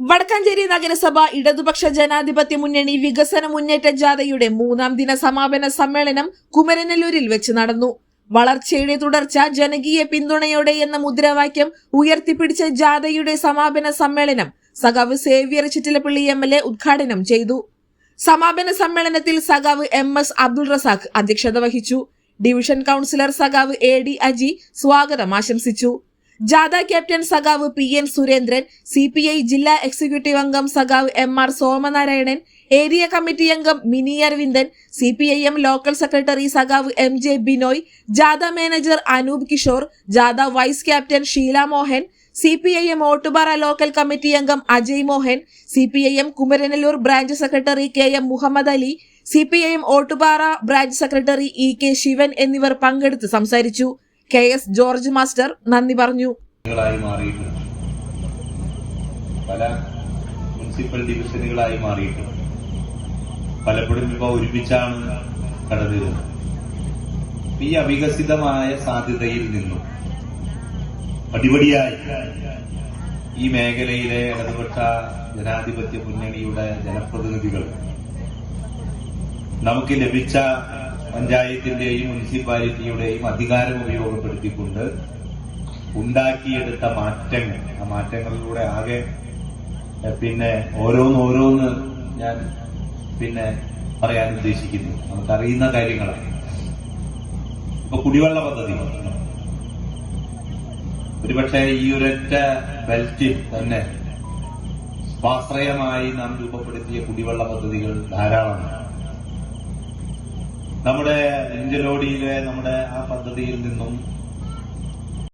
വടക്കാഞ്ചേരി നഗരസഭ ഇടതുപക്ഷ ജനാധിപത്യ മുന്നണി വികസന മുന്നേറ്റ ജാഥയുടെ മൂന്നാം ദിന സമാപന സമ്മേളനം കുമരനല്ലൂരിൽ വെച്ച് നടന്നു. വളർച്ചയുടെ തുടർച്ച ജനകീയ പിന്തുണയോടെ എന്ന മുദ്രാവാക്യം ഉയർത്തിപ്പിടിച്ച ജാഥയുടെ സമാപന സമ്മേളനം സഖാവ് Xavier Chittilappilly M L A ഉദ്ഘാടനം ചെയ്തു. സമാപന സമ്മേളനത്തിൽ സഖാവ് എം എസ് അബ്ദുൾ റസാഖ് അധ്യക്ഷത വഹിച്ചു. ഡിവിഷൻ കൗൺസിലർ സഖാവ് എ ഡി അജി സ്വാഗതം ആശംസിച്ചു. ജാഥ ക്യാപ്റ്റൻ സഖാവ് P N Surendran C P I ജില്ലാ എക്സിക്യൂട്ടീവ് അംഗം സഖാവ് M R Somanarayanan area committee അംഗം Mini Aravindan C P I M local secretary സഖാവ് എം ജെ ബിനോയ് ജാഥ മാനേജർ അനൂപ് കിഷോർ ജാഥ vice captain Sheela Mohan C P I M Ottupara local committee അംഗം Ajay Mohan C P I M Kumaranallur branch secretary K M Muhammad Ali C P I M Ottupara branch secretary E K Sivan എന്നിവർ പങ്കെടുത്ത് സംസാരിച്ചു. K S George master നന്ദി പറഞ്ഞു. പല municipal ഡിവിഷനുകളായി മാറിയിട്ടുണ്ട്. പലപ്പോഴും ഇവ ഒരുമിച്ചാണ് കടന്നിരുന്നത്. ഈ അവികസിതമായ സാധ്യതയിൽ നിന്നും പടിപടിയായി ഈ മേഖലയിലെ ഇടതുപക്ഷ ജനാധിപത്യ മുന്നണിയുടെ ജനപ്രതിനിധികൾ നമുക്ക് ലഭിച്ച പഞ്ചായത്തിന്റെയും മുനിസിപ്പാലിറ്റിയുടെയും അധികാരം ഉപയോഗപ്പെടുത്തിക്കൊണ്ട് ഉണ്ടാക്കിയെടുത്ത മാറ്റങ്ങൾ. ആ മാറ്റങ്ങളിലൂടെ ആകെ പിന്നെ ഓരോന്നോരോന്ന് ഓരോന്ന് ഞാൻ പിന്നെ പറയാൻ ഉദ്ദേശിക്കുന്നു. നമുക്കറിയുന്ന കാര്യങ്ങളാണ്. ഇപ്പൊ കുടിവെള്ള പദ്ധതി. ഒരുപക്ഷെ ഈ ഒരൊറ്റ ബെൽറ്റിൽ തന്നെ സ്വാശ്രയമായി നാം രൂപപ്പെടുത്തിയ കുടിവെള്ള പദ്ധതികൾ ധാരാളമാണ്. നമ്മുടെ ലിഞ്ചലോടിയിലെ നമ്മുടെ ആ പദ്ധതിയിൽ നിന്നും